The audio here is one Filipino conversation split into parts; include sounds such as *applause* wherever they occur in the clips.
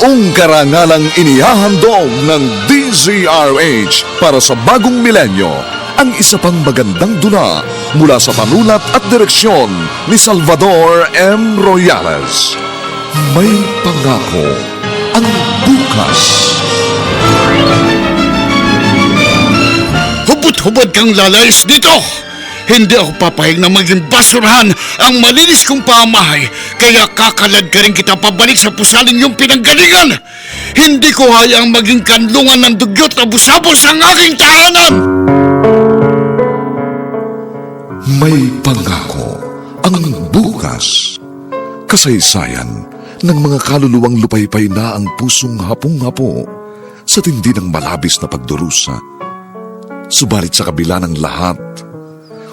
Buong karangalang inihahandog ng DZRH para sa bagong milenyo ang isa pang magandang dula mula sa panulat at direksyon ni Salvador M. Royales. May pangako ang bukas. Hubot-hubad kang lalayas dito! Hindi ako papayag na maging basurahan ang malinis kong pamahay, kaya kakalad ka rin kita pabalik sa pusaling yung pinanggalingan! Hindi ko hayaang maging kanlungan ng dugyot na busabos ang aking tahanan! May pangako ang bukas. Kasaysayan ng mga kaluluwang lupaypay na ang pusong hapong-hapo sa tindi ng malabis na pagdurusa. Subalit sa kabila ng lahat,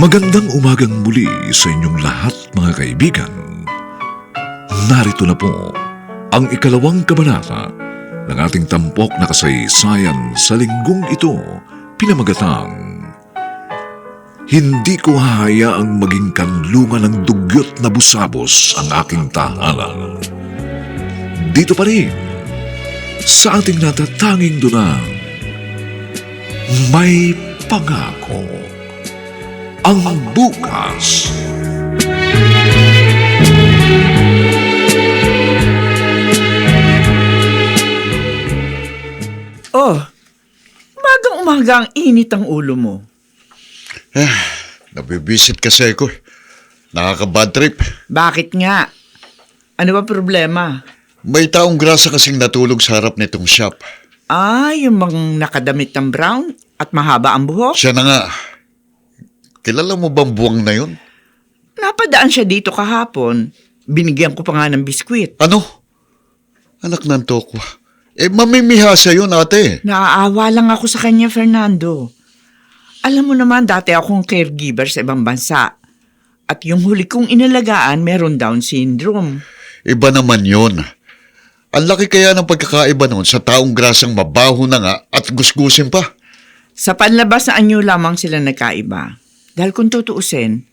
Magandang umagang muli sa inyong lahat mga kaibigan. Narito na po ang ikalawang kabanata ng ating tampok na kasaysayan sa linggong ito pinamagatang Hindi ko hahayaang maging kanlungan ng dugyot na busabos ang aking tahanan. Dito pa rin sa ating natatanging dunang may pangako ang bukas. Oh, umagang-umaga ang init ang ulo mo. Nabibisit kasi ako. Nakaka-bad trip. Bakit nga? Ano ba problema? May taong grasa kasing natulog sa harap nitong shop. Ah, yung mga nakadamit ng brown at mahaba ang buhok? Siya na nga. Kilala mo bang buwang na yun? Napadaan siya dito kahapon. Binigyan ko pa nga ng biskwit. Ano? Anak ng tokwa. Eh, mamimihasa yun, ate. Naaawa lang ako sa kanya, Fernando. Alam mo naman, dati akong caregiver sa ibang bansa. At yung huli kong inalagaan, meron Down syndrome. Iba naman yun. Ang laki kaya ng pagkakaiba nun sa taong grasang mabaho na nga at gusgusin pa. Sa panlabas na anyo lamang sila nagkaiba. Dahil kung tutuusin,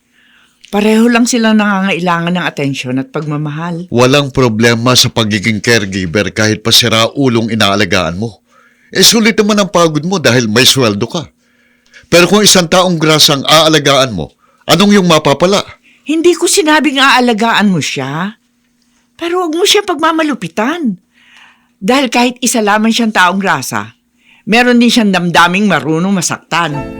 pareho lang silang nangangailangan ng atensyon at pagmamahal. Walang problema sa pagiging caregiver kahit pa sira ulong inaalagaan mo. Eh sulit naman ang pagod mo dahil may sweldo ka. Pero kung isang taong grasang aalagaan mo, anong yung mapapala? Hindi ko sinabing aalagaan mo siya. Pero huwag mo siya pagmamalupitan. Dahil kahit isa lamang siyang taong grasa, meron din siyang damdaming marunong masaktan.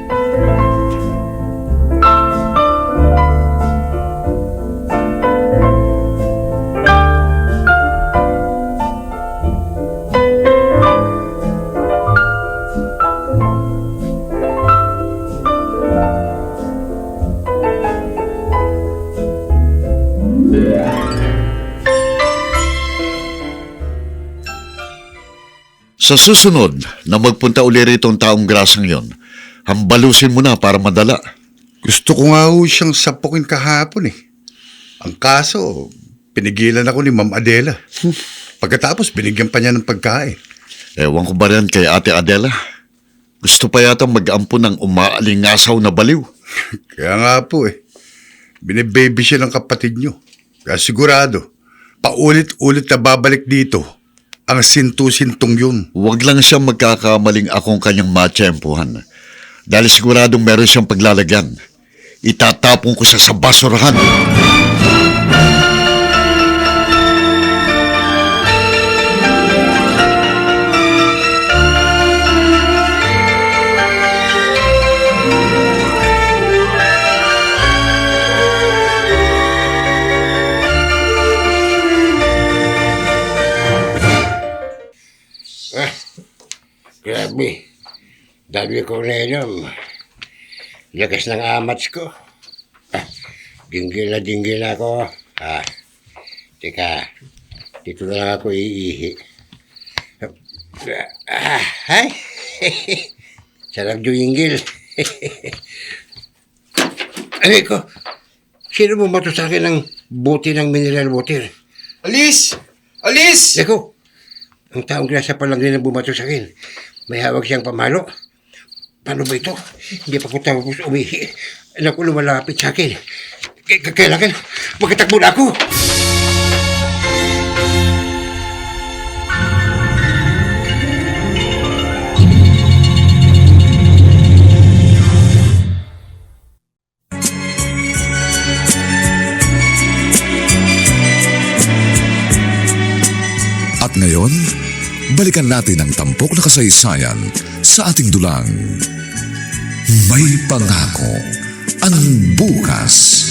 Sa susunod na magpunta uli rito ang taong grasang yon, hambalusin mo na para madala. Gusto ko nga ho siyang sapukin kahapon eh. Ang kaso, pinigilan ako ni Ma'am Adela. *laughs* Pagkatapos, binigyan pa niya ng pagkain. Ewan ko ba rin kay Ate Adela? Gusto pa yata mag-ampo ng umaalingasaw na baliw. *laughs* Kaya nga po eh. Binibaby siya ng kapatid niyo. Kaya sigurado, paulit-ulit na babalik dito ang sintu-sintong yun. Huwag lang siyang magkakamaling akong kanyang matsyempohan. Dahil siguradong meron siyang paglalagyan. Itatapon ko siya sa basurahan. Dami ko nainom. Lakas ng amats ko. Ah, dinggil na dinggil ako. Ah, teka. Dito na lang ako iihi. Ah, ay. *laughs* Sarap dinggil. *laughs* Ay ko, sino bumato sa akin ng buti ng mineral water? Alis! Alis! Eko, ang taong grasa pa lang din ang bumato sa akin. May hawak siyang pamalo. Paano ba ito? Hindi pa ko tapos umihi. Naku, lumalapit sa akin. K- kailangan, magkatakbo na ako. Balikan natin ang tampok na kasaysayan sa ating dulang. May pangako ang bukas.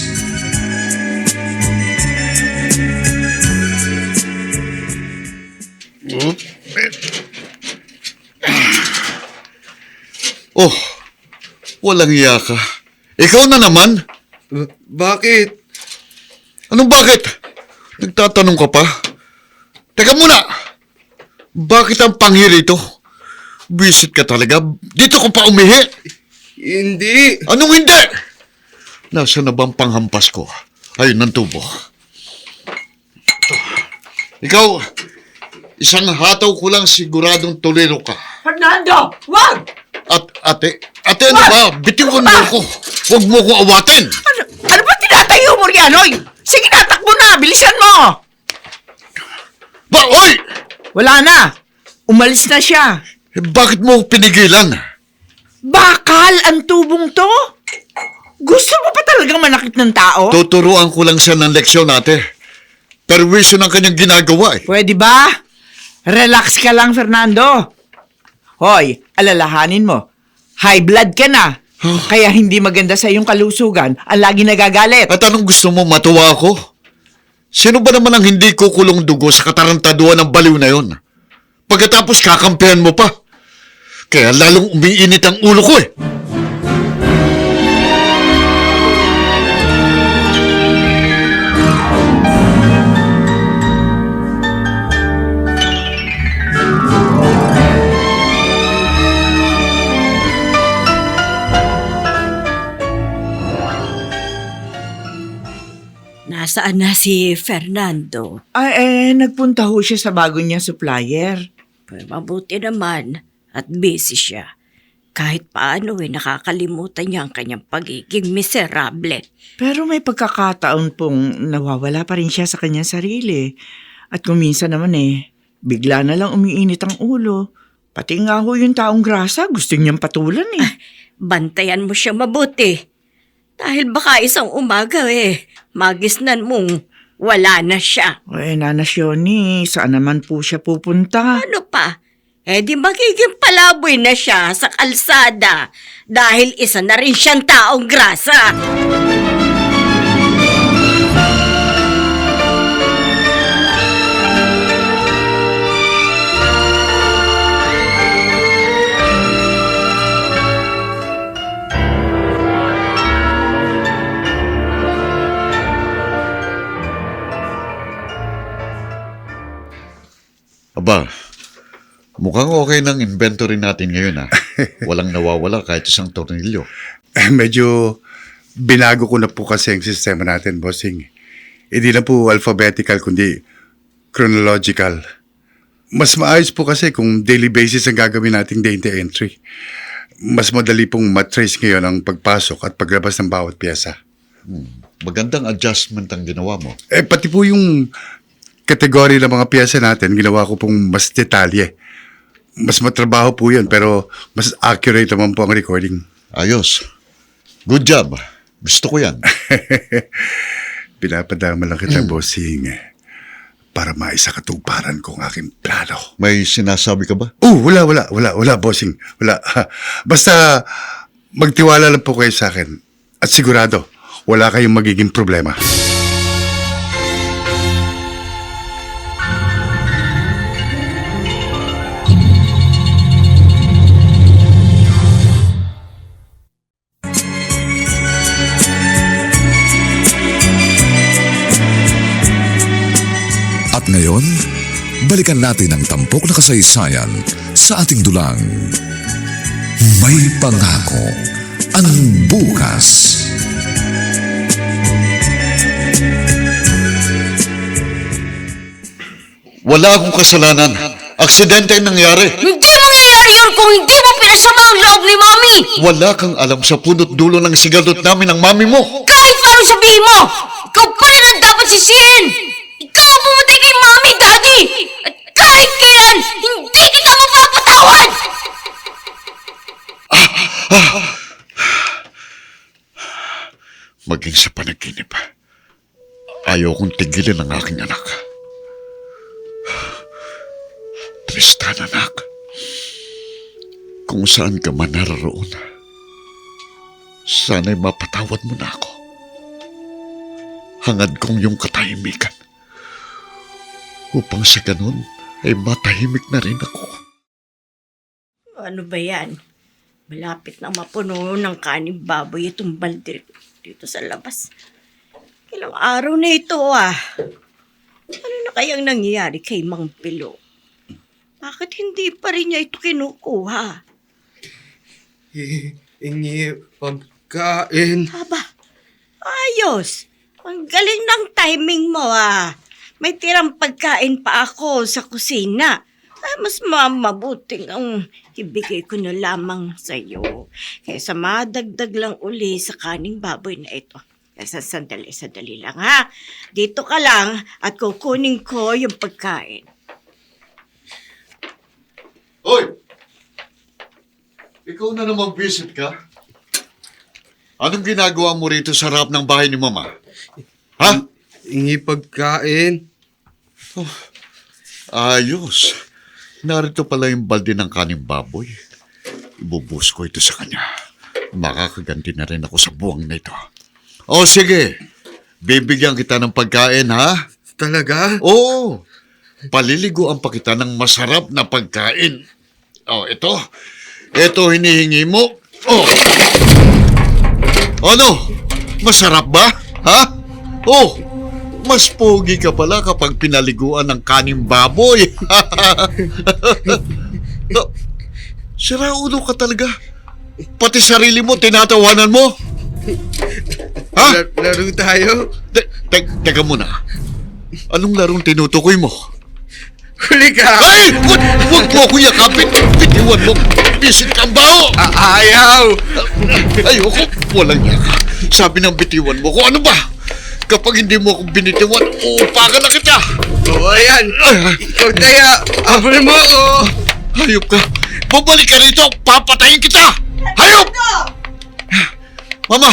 Oh, walang iya ka. Ikaw na naman? Bakit? Anong bakit? Nagtatanong ka pa? Teka muna! Bakit ang panghiri ito? Visit ka talaga? Dito ko pa umihi? Hindi. Anong hindi? Nasa na bang panghampas ko? Ayun, ng tubo. Ikaw, isang hataw ko lang siguradong tuliro ka. Fernando! Wag! At ate, ate ano ba? Bitiwan mo ko. Huwag mo ko awatin. Ano, ano ba tinatayo mo riyan, oy? Sige na, takbo na! Bilisan mo! Ba, oy! Wala na! Umalis na siya. Eh, bakit mo ko pinigilan? Bakal ang tubong to? Gusto mo pa talagang manakit ng tao? Tuturuan ko lang siya ng leksyon, ate. Perwisyo ng kanyang ginagawa eh. Pwede ba? Relax ka lang, Fernando. Hoy, alalahanin mo. High blood ka na. Kaya hindi maganda sa iyong kalusugan ang lagi nagagalit. At anong gusto mo matuwa ako? Sino ba naman ang hindi kukulong dugo sa katarantaduan ng baliw na yon? Pagkatapos kakampihan mo pa. Kaya lalong umiinit ang ulo ko eh. Nasaan na si Fernando? Ay, eh, nagpunta ho siya sa bago niyang supplier. Mabuti naman at busy siya. Kahit paano eh, nakakalimutan niya ang kanyang pagiging miserable. Pero may pagkakataon pong nawawala pa rin siya sa kanyang sarili. At kung minsan naman eh, bigla na lang umiinit ang ulo. Pati nga ho yung taong grasa, gusto niyang patulan eh. Bantayan mo siya mabuti. Dahil baka isang umaga eh, magisnan mong wala na siya. Eh, Nana Shioni, saan naman po siya pupunta? Ano pa? Eh di magiging palaboy na siya sa kalsada dahil isa na rin siyang taong grasa. Aba, mukhang okay ng inventory natin ngayon ah. *laughs* Walang nawawala kahit isang tornilyo. Eh, medyo binago ko na po kasi ang sistema natin, bossing. Hindi na po alphabetical, kundi chronological. Mas maayos po kasi kung daily basis ang gagawin nating data entry. Mas madali pong matrace ngayon ang pagpasok at paglabas ng bawat pyesa. Magandang adjustment ang ginawa mo. Eh, pati po yung kategory ng mga piyesa natin, ginawa ko pong mas detalye. Mas matrabaho po yun, pero mas accurate naman po ang recording. Ayos. Good job. Gusto ko yan. *laughs* Pinapadama lang kita, bossing, para maisa katuparan ko ang aking plano. May sinasabi ka ba? Oh, wala, wala, wala, wala, bossing. Wala. Basta magtiwala lang po kayo sa akin. At sigurado, wala kayong magiging problema. Balikan natin ang tampok na kasaysayan sa ating dulang. May pangako ang bukas. Wala akong kasalanan. Aksidente ang nangyari. Hindi mangyayari yun kung hindi mo pinasama ang loob ni Mami! Wala kang alam sa punot dulo ng sigalot namin ng mami mo. Kahit paano sabihin mo, ikaw pala na dapat sisihin! Ang pumatay kay Mami, Daddy! At kahit kailan, hindi kita mapapatawad! Maging sa panaginip. Ayaw kong tigilin ang aking anak. Tristan, anak. Kung saan ka man naroon, sana'y mapatawad mo na ako. Hangad kong yung katahimikan. Upang sa ganun ay matahimik na rin ako. Ano ba yan? Malapit na mapuno ng kaning baboy itong balde dito sa labas. Ilang araw na ito ah. Ano na kayang nangyayari kay Mang Pilo? Bakit hindi pa rin niya ito kinukuha? Hingi pagkain. Aba, ayos. Ang galing ng timing mo ah. May tirang pagkain pa ako sa kusina. Ay, mas mamabuting ang ibigay ko na lamang sa iyo. Kaysa madagdag lang uli sa kaning baboy na ito. Kaysa sandali, sandali lang ha. Dito ka lang at kukunin ko yung pagkain. Hoy! Ikaw na naman visit ka? Anong ginagawa mo rito sa harap ng bahay ni Mama? Ha? Hingi pagkain. Ayos. Narito pala yung balde ng kaning baboy. Ibubus ko ito sa kanya. Makakaganti na rin ako sa buwang na ito. O sige, bibigyan kita ng pagkain ha? Talaga? Oo, paliliguan pa kita ng masarap na pagkain. O, ito. Ito hinihingi mo. Oh. Ano? Masarap ba? Ha? Oh, mas pogi ka pala kapag pinaliguan ng kaning baboy. *laughs* Oh, Sira ulo ka talaga. Pati sarili mo, tinatawanan mo. Ha? La- laro tayo? Te- te- teka muna. Anong larong tinutukoy mo? Huli ka! Ay! Wag, wag mo ako yakapin! Bitiwan mo! Bisit kang bao! A- ayaw! Ayoko! Walang yaka. Sabi ng bitiwan mo ko, ano ba? Kapag hindi mo ako binitiwan, uupakan na kita! Oo, ayan! Ikaw taya! Abol mo ako! Hayop ka! Babalik ka rito! Papatayin kita! Hayop! Mama!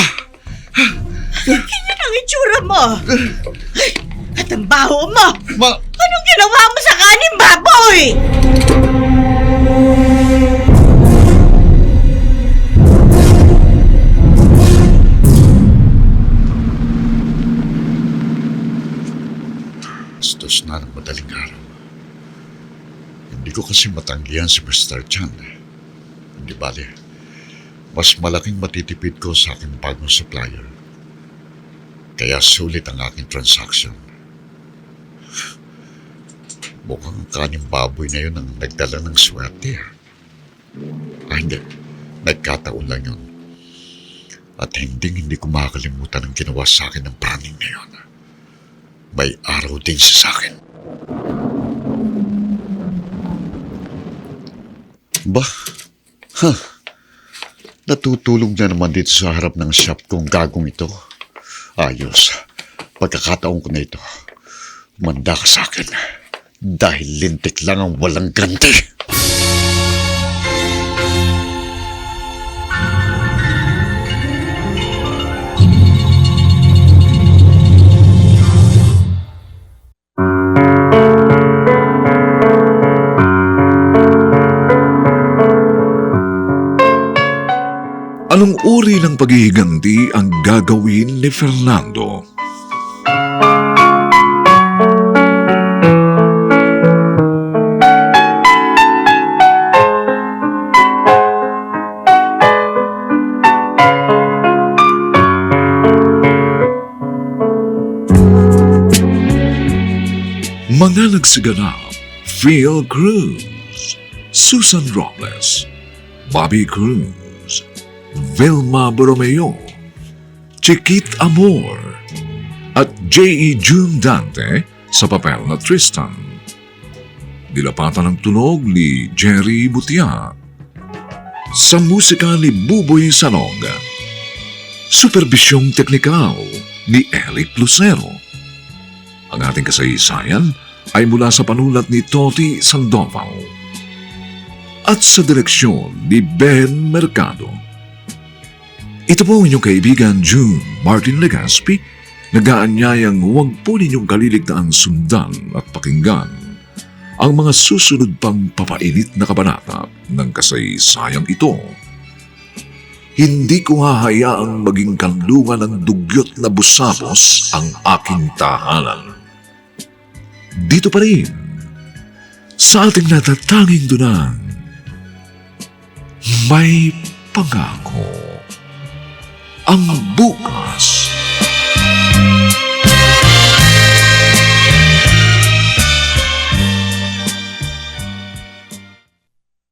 Ganyan ang itsura mo. At ang baho mo. Ma... Anong ginawa mo sa kaning baboy? Bastos na ng madaling araw. Hindi ko kasi matanggihan si Mr. Chan. Hindi bale. Mas malaking matitipid ko sa aking bagong supplier. Kaya sulit ang aking transaction. Mukhang ang kaning baboy na yun ang nagdala ng swerte. ah. Ah, hindi. Nagkataon lang yun. At hindi hindi ko makakalimutan ang ginawa sa akin ng praning na yun. May araw din siya sa akin. Ba? Ha? Natutulog na naman dito sa harap ng shop kong gagong ito. Ayos. Pagkakataon ko na ito. Manda ka sa akin. Dahil lintik lang ang walang ganti. Anong uri ng paghihiganti ang gagawin ni Fernando? Mga nagsiganap, Phil Cruz, Susan Robles, Bobby Cruz, Vilma Borromeo, Chiquit Amor, at J.E. June Dante sa papel na Tristan. Dilapatan ng tunog ni Jerry Butia. Sa musika ni Buboy Salong. Superbisyong teknikal ni Eric Lucero. Ang ating kasaysayan ay mula sa panulat ni Toti Sandoval at sa direksyon ni Ben Mercado. Ito po inyong kaibigan June Martin Legaspi, nagaanyayang huwag po ninyong kaliligtaan sundan at pakinggan ang mga susunod pang papainit na kabanata ng kasaysayang ito. Hindi ko hahayaang maging kanlungan ng dugyot na busapos ang aking tahanan. Dito pa rin, sa ating natatanging dunang, may pangako ang bukas